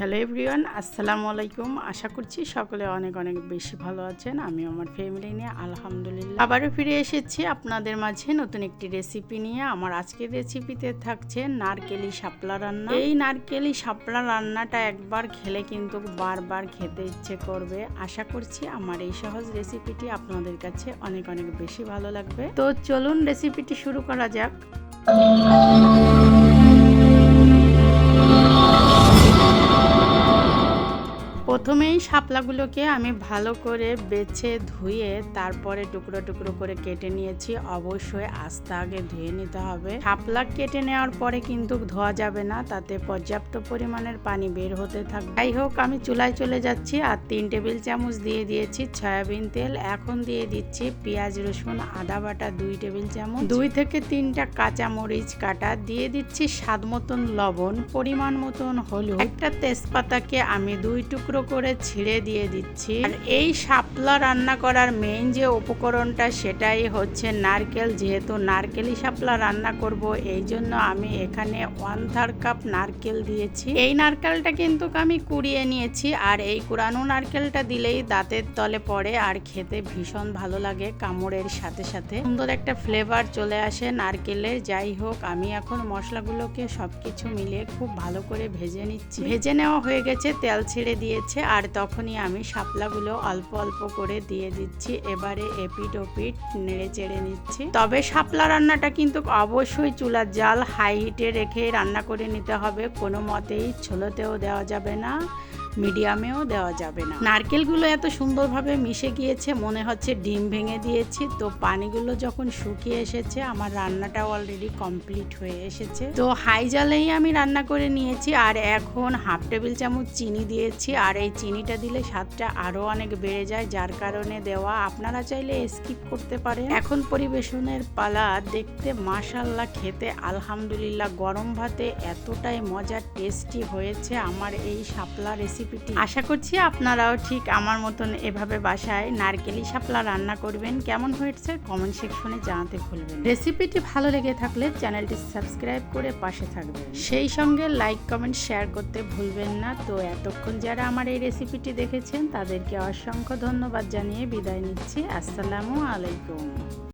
Hello everyone, আসসালামু আলাইকুম। আশা করছি সকলে অনেক অনেক বেশি ভালো আছেন। আমি আমার ফ্যামিলি নিয়ে আলহামদুলিল্লাহ। আবারও ফিরে এসেছি আপনাদের মাঝে নতুন একটি রেসিপি নিয়ে। আমার আজকের রেসিপিতে থাকছে নারকেলি শাপলা রান্না। এই নারকেলি শাপলা রান্নাটা একবার খেলে কিন্তু বারবার খেতে ইচ্ছে করবে। আশা করছি আমার এই সহজ রেসিপিটি আপনাদের কাছে অনেক অনেক বেশি ভালো লাগবে। তো চলুন রেসিপিটি শুরু করা যাক। প্রথমেই শাপলাগুলোকে আমি ভালো করে বেছে ধুয়ে তারপরে টুকরো টুকরো করে কেটে নিয়েছি। অবশ্যই আস্তে আগে ধুয়ে নিতে হবে। শাপলা কেটে নেওয়ার পরে কিন্তু ধোয়া যাবে না, তাতে পর্যাপ্ত পরিমাণের পানি বের হতে থাকবে। যাই হোক, আমি চুলায় চলে যাচ্ছি আর তিন টেবিল চামচ দিয়ে দিয়েছি সয়াবিন তেল। এখন দিয়ে দিচ্ছি পেঁয়াজ, রসুন, আদা বাটা দুই টেবিল চামচ। দুই থেকে তিনটা কাঁচা মরিচ কাটা। দিয়ে দিচ্ছি স্বাদ মতন লবণ, পরিমাণ মতন হলুদ। একটা তেজপাতাকে আমি দুই টুকরো করে ছিঁড়ে দিয়ে দিচ্ছি। আর এই শাপলা রান্না করার মেইন যে উপকরণটা সেটাই হচ্ছে নারকেল। যেহেতু নারকেলি শাপলা রান্না করব, এই জন্য আমি এখানে ওয়ান থার্ড কাপ নারকেল দিয়েছি। এই নারকেলটা কিন্তু আমি কুড়িয়ে নিয়েছি, আর এই কুড়ানো নারকেলটা দিলেই দাঁতের তলে পড়ে, আর খেতে ভীষণ ভালো লাগে কামড়ের সাথে সাথে। সুন্দর একটা ফ্লেভার চলে আসে নারকেলের। যাই হোক, আমি এখন মশলাগুলোকে সবকিছু মিলিয়ে খুব ভালো করে ভেজে নিচ্ছি। ভেজে নেওয়া হয়ে গেছে, তেল ছেড়ে দিয়েছে। আর তখনই আমি শাপলাগুলো অল্প অল্প করে দিয়ে দিচ্ছি, এবারে এপিট ওপিট নেড়ে চেড়ে নিচ্ছি। তবে শাপলা রান্নাটা কিন্তু অবশ্যই চুলার জাল হাই হিটে রেখে রান্না করে নিতে হবে, কোনো মতেই ছোলোতেও দেওয়া যাবে না। মিডিয়ামেও দেওয়া যাবে না। নারকেলগুলো এত সুন্দরভাবে মিশে গিয়েছে, মনে হচ্ছে ডিম ভেঙে দিয়েছি। তো পানিগুলো যখন শুকিয়ে এসেছে, আমার রান্নাটা অলরেডি কমপ্লিট হয়ে এসেছে। তো হাই জালেই আমি রান্না করে নিয়েছি, আর এখন হাফ টেবিল চামচ চিনি দিয়েছি। আর এই চিনিটা দিলে স্বাদটা আরও অনেক বেড়ে যায়, যার কারণে দেওয়া আপনারা চাইলে স্কিপ করতে পারেন। এখন পরিবেশনের পালা দেখতে মাশাল্লাহ খেতে আলহামদুলিল্লাহ। গরম ভাতে এতটাই মজার টেস্টি হয়েছে। আমার এই শাপলা রেসিপিটি আশা করছি আপনারাও ঠিক আমার মতন এভাবে বাসায় নারকেলি শাপলা রান্না করবেন। কেমন হয়েছে কমেন্ট সেকশনে জানাতে ভুলবেন রেসিপিটি ভালো লেগে থাকলে চ্যানেলটি সাবস্ক্রাইব করে পাশে থাকবেন। সেই সঙ্গে লাইক কমেন্ট শেয়ার করতে ভুলবেন না। তো এতক্ষণ যারা আমার এই রেসিপিটি দেখেছেন তাদেরকে অসংখ্য ধন্যবাদ জানিয়ে বিদায় নিচ্ছি। আসসালামু আলাইকুম।